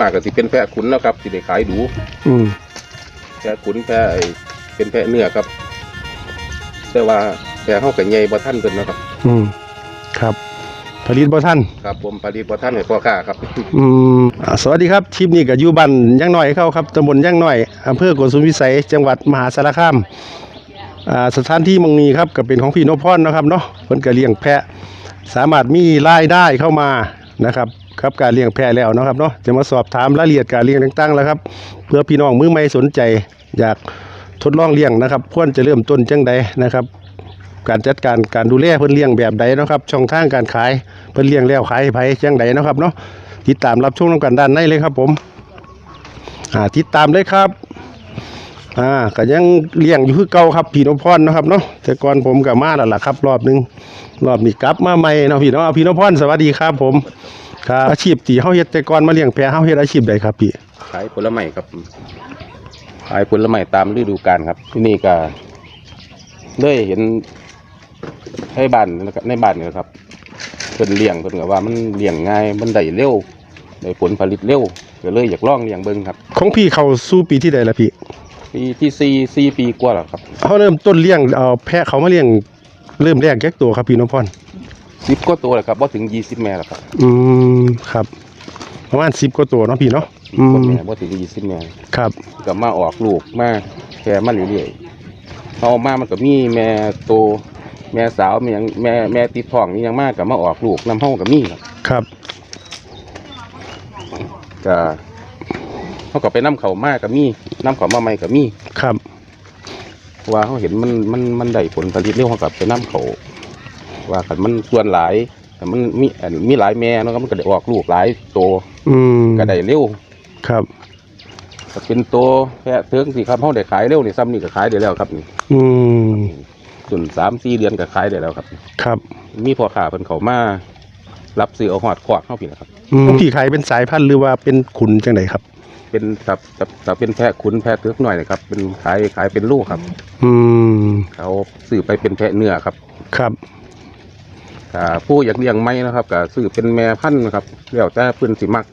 มากก็สิเป็นแพะขุนเนาะครับสิได้ขายดูอืมแพะขุนแพะไอ้เป็นแพะเนื้อครับ แต่ว่าแพะเฮาก็ใหญ่บ่ทันเพิ่นเนาะครับ อืมครับ ผลิตบ่ท่าน ครับ ผมผลิตบ่ทันให้พ่อค้าครับ อืมอ่าสวัสดีครับคลิปนี้กับยูบันย่างน้อยเข้าครับตำบลย่างน้อยอำเภอโกสุมพิสัยจังหวัดมหาสารคามอ่าสถานที่หมองนี้ครับก็เป็นของพี่นพพรเนาะครับเนาะเพิ่นก็เลี้ยงแพะ สามารถมีรายได้เข้ามานะครับ ครับการเลี้ยงแพะแล้วนะครับเนาะจะมาสอบถามรายละเอียดการเลี้ยงต่างๆแล้วครับ เพื่อพี่น้องมือใหม่สนใจ อยากทดลองเลี้ยงนะครับควรจะเริ่มต้นจังใดนะครับ การจัดการการดูแลเพิ่นเลี้ยงแบบใดนะครับ ช่องทางการขายเพิ่นเลี้ยงแล้วขายให้ไผจังใดนะครับเนาะติดตามรับชมกันด้านในเลยครับผมอ่าติดตามเลยครับอ่าก็ยังเลี้ยงอยู่คือเก่าครับพี่นพพรนะครับเนาะแต่ก่อนผมก็มาแล้วล่ะครับ รอบหนึงรอบนี้กลับมาใหม่เนาะพี่นาะเอาพี่นพพรสวัสดีครับผม ครับอาชีพที่เฮาเฮ็ดแต่ก่อนมาเลี้ยงแพะเฮาเฮ็ดอาชีพใดครับพี่ขายผลไม้ครับ ขายผลไม้ตามฤดูกาลครับ ที่นี่ก็เลยเห็นให้บ้านนะครับในบ้านเนี่ยครับเพิ่นเลี้ยงเพิ่นก็ว่ามันเลี้ยงง่ายมันได้เร็วได้ผลผลิตเร็วก็เลยอยากลองเลี้ยงเบิ่งครับของพี่เข้าสู่ปีที่ใดแล้วพี่ปีที่สี่สี่ปีกว่าแล้วครับเฮาเริ่มต้นเลี้ยงเอาแพะเขามาเลี้ยงเริ่มแรกแยกตัวครับพี่นพพร สิบกว่าตัวแล้วครับบ่ถึงยี่สิบแม่แล้วครับอืมครับ ประมาณ10กว่าตัวเนาะพี่เนาะสิบอืกว่ามแม่บ่ถึงยี่สิบแม่ครับก็มาออกลูกมาแค่มาเรื่อยๆเอามามันก็มีแม่โตแม่สาวแม่หยังแม่แม่ติดท้องนี่ยังมากก็มาออกลูกนำห้องก็มีครับครับก็เขาก็ไปนํเขามากก็มีนํเขามาใหม่ก็มีครับเพราะว่าเขาเห็นมันมันมันได้ผลผลิตเร็วเขาก็ไปนํเขา ว่าคันมันส่วนหลายแต่มันมีอันมีหลายแม่เนาะครับมันก็ได้ออกลูกหลายโตอืมก็ได้เร็วครับก็เป็นโตแค่เทิงสิครับเขาได้ขายเร็วนี่ซ้ำนี่ก็ขายได้แล้วครับนี่อืมส่วนสามสี่เดือนก็ขายได้แล้วครับ ครับ มีพ่อค้าเพิ่นเขามา รับซื้อเอาหอดขวากเข้าพี่นะครับอืมพี่ขายเป็นสายพันธุ์หรือว่าเป็นขุนจังไดครับ เป็นตับตับตับเป็นแพะขุนแพะเทือกหน่อยนะครับ เป็นขายขายเป็นลูกครับ อืมเขาซื้อไปเป็นแพะเนื้อครับ ครับถ้า ผู้อยากเลี้ยงไม่นะครับก็ซื้อเป็นแม่พันธุ์นะครับแล้วแต่เพิ่นสิมัก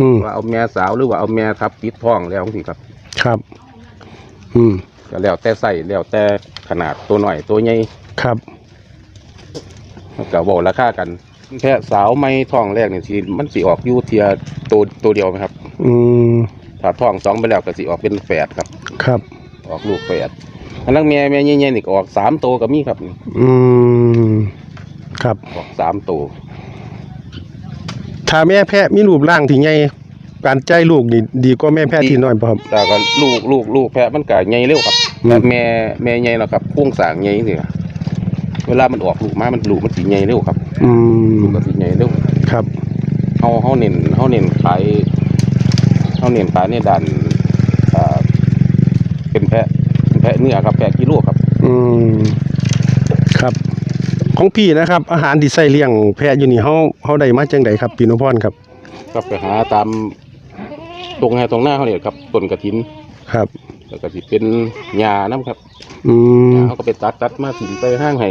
อืมว่าเอาแม่สาวหรือว่าเอาแม่ทับติดท้องแล้วสิครับ ครับ อืมก็แล้วแต่ใส่แล้วแต่ขนาดตัวหน่อยตัวใหญ่ครับก็บอกราคากันแพะสาวไม่ท้องแรกนี่สิมันสิออกอยู่เทียตัวตัวเดียวไหมครับ อืมถ้าท้องสองไปแล้วก็สิออกเป็นแฝดครับ ครับ ออกลูกแฝดอันนั้นแม่แม่ใหญ่ๆนี่ก็ออกสามตัวก็มีครับนี่อืม ครับออกสามตัวถ้าแม่แพะมีรูปร่างที่ใหญ่การใจลูกนี่ดีกว่าแม่แพะที่น้อยบ่ครับ แต่ก็ลูกลูกลูกแพะมันก็ใหญ่เร็วครับอืม แต่แม่แม่ใหญ่แล้วครับพ่วงสร้างใหญ่สิครับเวลามันออกลูกมามันลูกมันสีใหญ่เร็วครับอืมลูกก็สีใหญ่เร็วครับ เฮาเฮาเน้นเฮาเน้นขายเฮาเน้นขายในด้านอ่าเป็นแพะเป็นแพะเนื้อครับแพะกิโลครับ อืมครับ ของพี่นะครับ อาหารที่ใส่เลี้ยงแพะอยู่นี่เฮาเฮาได้มาจังไดครับพี่นพพรครับก็ไปหาตามตรงไหนตรงหน้าเขาเนี่ยครับต้นกระถินครับ แล้วก็สิเป็นหญ้าน้ำครับอืมเขาก็ไปตัดตัดมาสินไปห้างให้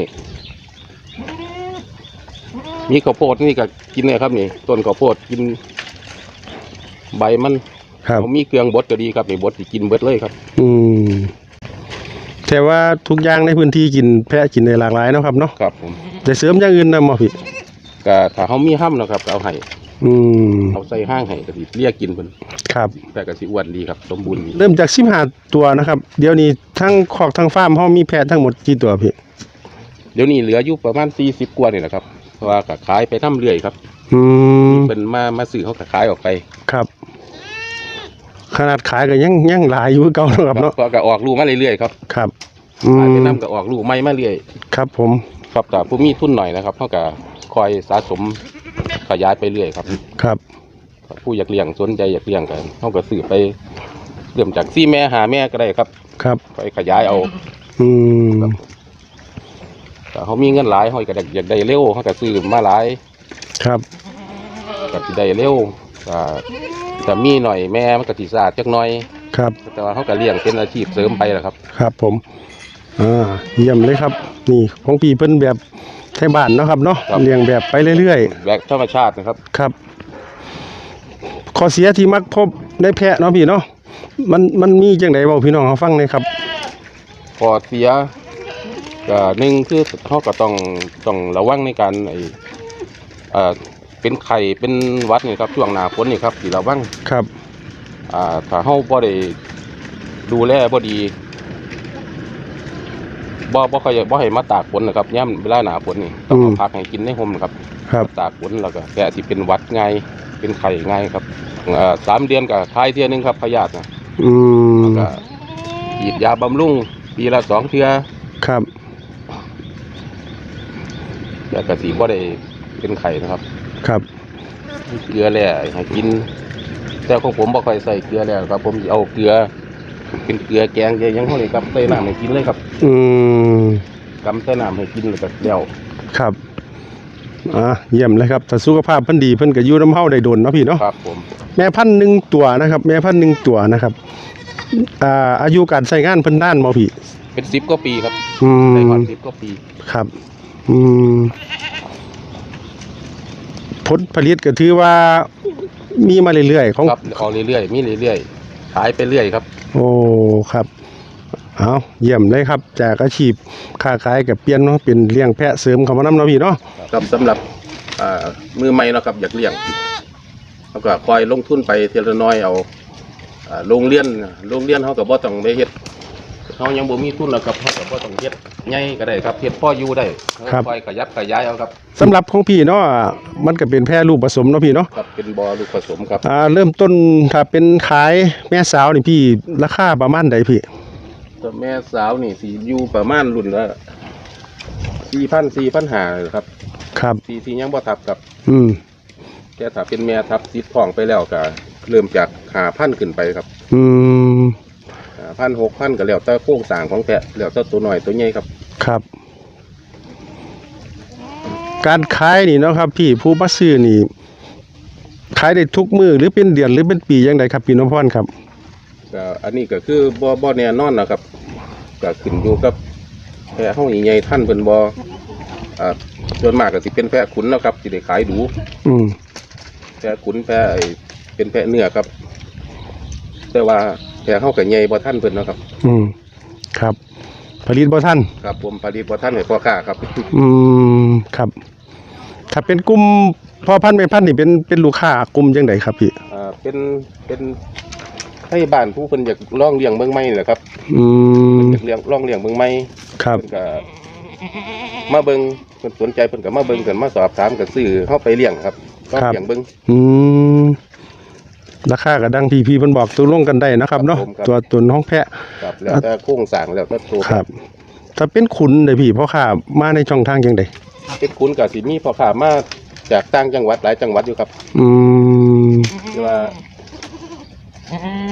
มีข้าวโพดนี่ก็กินเลยครับนี่ต้นข้าวโพดกิน ใบมันครับเขามีเครื่องบดก็ดีครับนี่บดสิกินเบิดเลยครับ อืม แต่ว่าทุกอย่างในพื้นที่กินแพะกินได้หลากหลายเนาะครับเนาะครับผมแต่เสริมอย่างอื่นนำบ่พี่ก็ถ้าเขามีห้ำนะครับก็เอาให้อืมเอาใส่ห้างให้ก็สิเรียกกินเพิ่นครับ แต่ก็สิอ้วนดีครับ สมบูรณ์ดีเริ่มจาก15ตัวนะครับ เดี๋ยวนี้ทั้งคอกทั้งฟาร์มเฮามีแพะทั้งหมดกี่ตัวพี่เดี๋ยวนี้เหลืออยู่ประมาณ40กว่านี่แหละครับเพราะว่าก็ขายไปน้ำเรื่อยครับอืมเพิ่นมามาซื้อเขาก็ขายออกไปครับ ขนาดขายก็ยังยังหลายอยู่คือเก่าเนาะครับเนาะก็ก็ออกลูกมาเรื่อยๆครับครับอืขายไปมน้ำก็ออกลูกไม่มาเรื่อยครับผม ครับแต่ผู้มีทุนหน่อยนะครับเขาก็คอยสะสมขยายไปเรื่อยครับ ครับ ผู้อยากเลี้ยงสนใจอยากเลี้ยงกันเขาก็ซื้อไปเริ่มจากซี่แม่หาแม่ก็ได้ครับครับคอยขยายเอาอืมแต่เขามีเงินหลายเขาก็อยากได้เร็วเขาก็ซื้อมาหลายครับ ก็สิได้เร็วอ่า แต่มีหน่อยแม่มันก็สิสะอาดจักหน่อย ครับแต่ว่าเขาก็เลี้ยงเป็นอาชีพเสริมไปแหละครับ ครับผมอ่าเยี่ยมเลยครับ นี่ของพี่เพิ่นแบบไทยบ้านเนาะครับเนาะครับ เลี้ยงแบบไปเรื่อยแบบธรรมชาตินะครับ ๆ ครับข้อเสียที่มักพบในแพะเนาะพี่เนาะมันมันมีจังไดเว้าพี่น้องเขาฟังหน่อยครับ พอเสียก็หนึ่งคือเขาก็ต้องต้องระวังในการไอเอ่อ เป็นไข่เป็นหวัดนี่ครับช่วงหน้าฝนนี่ครับที่ระวังครับ อ่าถ้าเฮาบ่ได้ดูแลบ่ดีบ่บ่ค่อยบ่ให้มาตากฝนนะครับย่ำเวลาหน้าฝนนี่ต้องเอาพักให้กินในห่มนะครับครับ ตากฝนแล้วก็แกะที่เป็นหวัดง่ายเป็นไข่ง่ายครับอ่าสามเดือนก็คลายเทื่อนึงครับพยาธินะอืมก็ฉีดยาบำรุงปีละสองเทื่อครับแต่กะสีบ่ได้เป็นไข่นะครับ ครับเกลือแร่ให้กิน แต่ของผมบ่ค่อยใส่เกลือแร่ครับ ผมสิเอาเกลือ เป็นเกลือแกงเกลือหยังพวกนี้ครับใส่น้ำให้กินเลยครับอืมกำใส่น้ำให้กินแล้วก็เดี่ยวครับอ่าเยี่ยมเลยครับถ้าสุขภาพเพิ่นดีเพิ่นก็อยู่น้ำเฮาได้โดนเนาะพี่เนาะครับ ผมแม่พันธุ์หนึ่งตัวนะครับ แม่พันธุ์หนึ่งตัวนะครับอ่าอายุการใช้งานเพิ่นด้านบ่พี่เป็นสิบกว่าปีครับอืใส่มก่อนสิบกว่าปีครับ อืม ผลผลิตก็ถือว่ามีมาเรื่อยๆของครับเอาเรื่อยๆมีเรื่อยๆขายไปเรื่อยครับ โอ้ครับเอาเยี่ยมเลยครับ จากอาชีพค้าขายกับเปลี่ยนเนาะเป็นเลี้ยงแพะเสริมเข้ามานำเนาะพี่เนาะครับสำหรับอ่ามือใหม่เนาะครับอยากเลี้ยงเขาก็คอยลงทุนไปเทีละน้อยเอาอ่าโรงเรียนโรงเรียนเขาก็บ่ต้องไปเฮ็ด เขายังบ่มีทุนแล้วครับเขาก็บ่ต้องเฮ็ดใหญ่ก็ได้ครับเฮ็ดพ่ออยู่ได้เขาคอยขยับขยายเอาครับสำหรับของพี่เนาะมันก็เป็นแพะลูกผสมเนาะพี่เนาะครับเป็นบ่อลูกผสมครับอ่าเริ่มต้นถ้าเป็นขายแม่สาวนี่พี่ราคาประมาณใดพี่ ตัวแม่สาวนี่สิอยู่ประมาณรุ่นละ4,000 4,500เลยครับครับ สีที่ยังบ่ทับครับอืมแต่ถ้าเป็นแม่ทับติดท้องไปแล้วก็เริ่มจาก5,000ขึ้นไปครับ อืม 5,000 6,000ก็แล้วแต่โครงสร้างของแพะแล้วแต่ตัวน้อยตัวใหญ่ครับ ครับ การขายนี่เนาะครับพี่ผู้มาซื้อนี่ขายได้ทุกมือหรือเป็นเดือนหรือเป็นปียังไงครับพี่นพพรครับก็อันนี้ก็คือบ่บ่แน่นอนนะครับก็ขึ้นอยู่กับแพะเฮาใหญ่ๆท่านเพิ่นบ่อ่าส่วนมากก็สิเป็นแพะขุนเนาะครับสิได้ขายดู อืมแพะขุนแพะไอ้เป็นแพะเนื้อครับ แต่ว่า แพะเฮาก็ใหญ่บ่ทันเพิ่นเนาะครับอืมครับ ผลิตบ่ท่านครับผมผลิตบ่ทันให้พ่อค้าครับอืมครับ ถ้าเป็นกลุ่มพ่อพันธุ์แม่พันธุ์นี่เป็นเป็นลูกค้ากลุ่มจังไดครับพี่ อ่าเป็นเป็นให้บ้านผู้เพิ่นอยากลองเลี้ยงเบิ่งใหม่นี่แหละครับอืมอยากเลี้ยงลองเลี้ยงเบิ่งใหม่ครับ เพิ่นก็มาเบิ่งเพิ่นสนใจเพิ่นก็มาเบิ่งกันมาสอบถามกันซื้อเฮาไปเลี้ยงครับลองเลี้ยงเบิ่งอืม ราคาก็ดังพี่พี่เพิ่นบอกตัวลงกันได้นะครับเนาะครับผมครับ ตัวตุนห้องแพะ ครับแล้วแต่โครงสร้างแล้วแต่ตัวครับ ถ้าเป็นขุนเลยพี่พ่อค้ามาในช่องทางจังไดเป็นคุณกับสิมีพ่อค้ามาจากต่างจังหวัดหลายจังหวัดอยู่ครับ อืมที่ว่า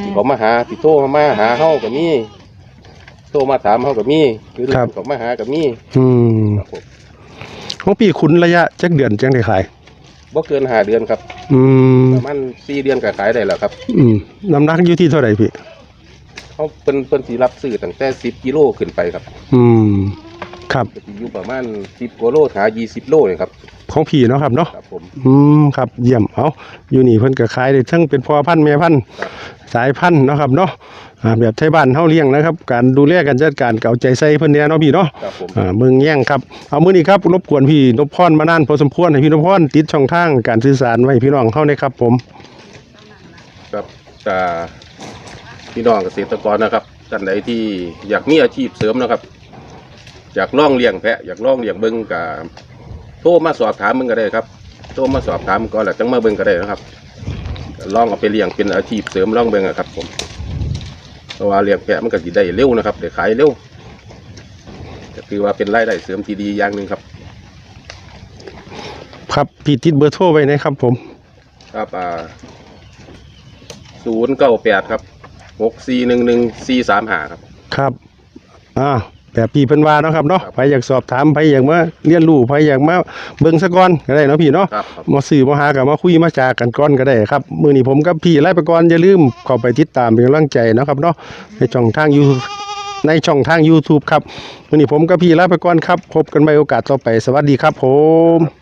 ที่เขามาหาที่โทรมาหาเฮาก็มีโทรมาถามเฮาก็มีหรือเขามาหาก็มีอืมครับผมของพี่ขุนระยะจักเดือนจังได้ขาย บ่เกินห้าเดือนครับอืมประมาณสี่เดือนก็ขายได้แล้วครับอืมน้ำหนักอยู่ที่เท่าไหร่พี่ เขาเพิ่นเพิ่นสิรับซื้อตั้งแต่10กิโลขึ้นไปครับอืม ครับ ก็สิอยู่ประมาณ10กิโลถึง20โลเลยครับของพี่เนาะครับเนาะ ครับผม อืม ครับ เยี่ยม เอาอยู่นี่เพิ่นก็ขายได้ทั้งเป็นพ่อพันธุ์แม่พันธุ์ครับ สายพันธุ์เนาะครับเนาะอ่าแบบไทยบ้านเฮาเลี้ยงนะครับ การดูแลการจัดการเก่าใจใส่เพิ่นแน่เนาะพี่เนาะครับผมอ่าเมืองแย่งครับเอามื้อนี้ครับรบกวนพี่นพพรมานานพอสมควรให้พี่นพพรติดช่องทางการสื่อสารไว้ให้พี่น้องเฮาได้ครับ ผมครับแต่พี่น้องเกษตรกรนะครับท่านใดที่อยากมีอาชีพเสริมนะครับ อยากล่องเลี้ยงแพะอยากล่องเลี้ยงเบิ้งกับโทรมาสอบถามมึงก็ได้ครับโทรมาสอบถามก่อนแล้วจังมาเบิ้งก็ได้นะครับ ลองเอาไปเลี้ยงเป็นอาชีพเสริมล่องเบิ้งอะครับผมเพราะว่าเลี้ยงแพะมันก็สิได้เร็วนะครับได้ขายเร็วก็คือว่าเป็นรายได้เสริมที่ดีอย่างหนึ่งครับ ครับพี่ติดเบอร์โทรไว้นะครับผม ครับอ่าศูนย์เก้าแปดครับหกสี่หนึ่งหนึ่งสี่สามหาครับ ครับ อ่า แบบพี่เพิ่นว่าเนาะครับเนาะครับใครอยากสอบถามใครอยากมาเรียนรู้ใครอยากมาเบิ่งซะก่อนก็ได้เนาะพี่เนาะครับครับมาสื่อมาหากับมาคุยมาจากันก่อนก็ได้ครับ มือนี้ผมกับพี่ไล่ไปก่อนอย่าลืมเข้าไปติดตามเป็นกำลังใจนะครับเนาะในช่องทางยูในช่องทาง YouTube ครับมือนี้ผมกับพี่ไล่ไปก่อนครับ พบกันใหม่โอกาสต่อไป สวัสดีครับผม